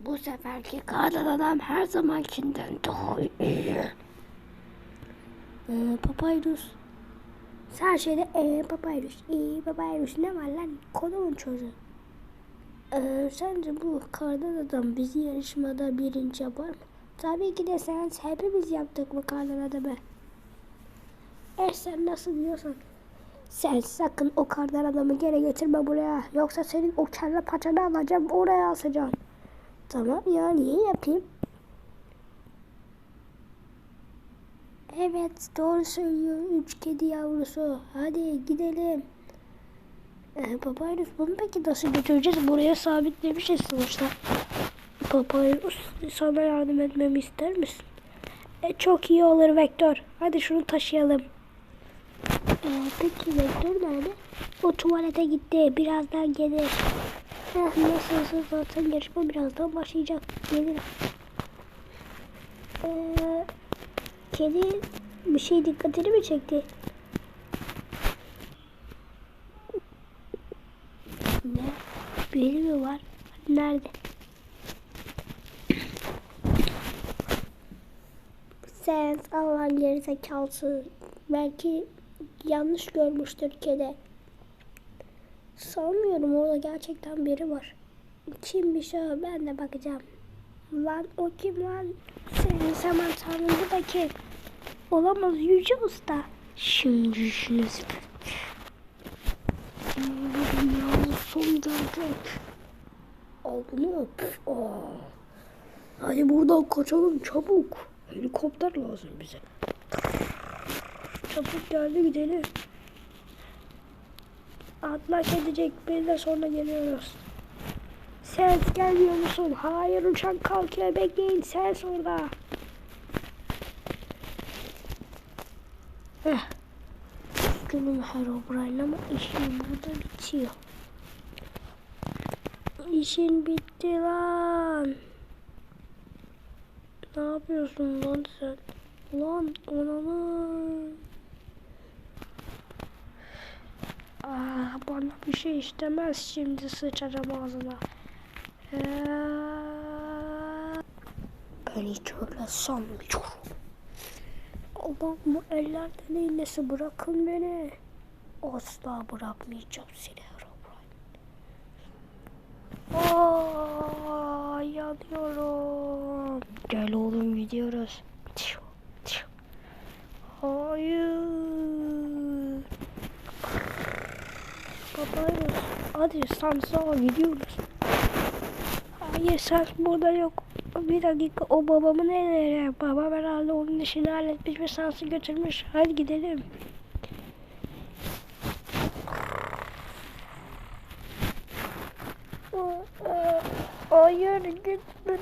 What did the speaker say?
Bu seferki kardan adam her zamankinden daha iyi. Ee, Papyrus. Sen şeyde ee, Papyrus. İyi Papyrus ne var lan? Kodumun çocuğu. Ee, sence bu kardan adam bizi yarışmada birinci yapar mı? Tabii ki de sen hepimiz yaptık bu kardan adamı. Eğer sen nasıl diyorsan. Sen sakın o kardan adamı geri getirme buraya. Yoksa senin o kelle paçanı alacağım oraya asacağım. Tamam ya niye yapayım? Evet doğru söylüyor üç kedi yavrusu. Hadi gidelim. Ee, Papyrus bunu peki nasıl götüreceğiz? Buraya sabitlemişiz sonuçta. Papyrus sana yardım etmemi ister misin? E, çok iyi olur Vektör. Hadi şunu taşıyalım. Ee, peki Vektör nerede? O tuvalete gitti. Birazdan gelir. Heh, nasılsa zaten yarışma birazdan başlayacak. Gelir. Ee, kedi bir şey dikkatini mi çekti? Ne? Biri mi var? Nerede? Sen Allah'ın gerizekalısı. Belki yanlış görmüştür kedi. Sanmıyorum orada gerçekten biri var. Kimmiş o? Ben de bakacağım. Lan o kim lan? Senin zaman tanrın bu da kim? Olamaz Yüce Usta. Şimdi işiniz Dünyanın son gelecek. Al bunu. Püf, aa. Hadi buradan kaçalım çabuk. Helikopter lazım bize. Çabuk geldi gidelim. Atlaş edecek bir de sonra geliyoruz. Sen gelmiyor musun? Hayır uçak kalkıyor bekleyin sen orada. Heh. Günüm Herobrine ama işim burada bitiyor. İşin bitti lan. Ne yapıyorsun lan sen? Lan ananı. Bana bir şey istemez şimdi sıçacağım ağzına. Ee, Ben hiç öyle sanmıyorum. Allah bu ellerden iğnesi bırakın beni. Asla bırakmayacağım seni Herobrine. Aa, yanıyorum. Gel oğlum gidiyoruz. Tişu, Hayır. Hadi Samsun'a gidiyoruz. Hayır sen burada yok. Bir dakika o babamı nereye? Babam herhalde onun işini halletmiş ve Sans'ı götürmüş. Hadi gidelim. Hayır gitme.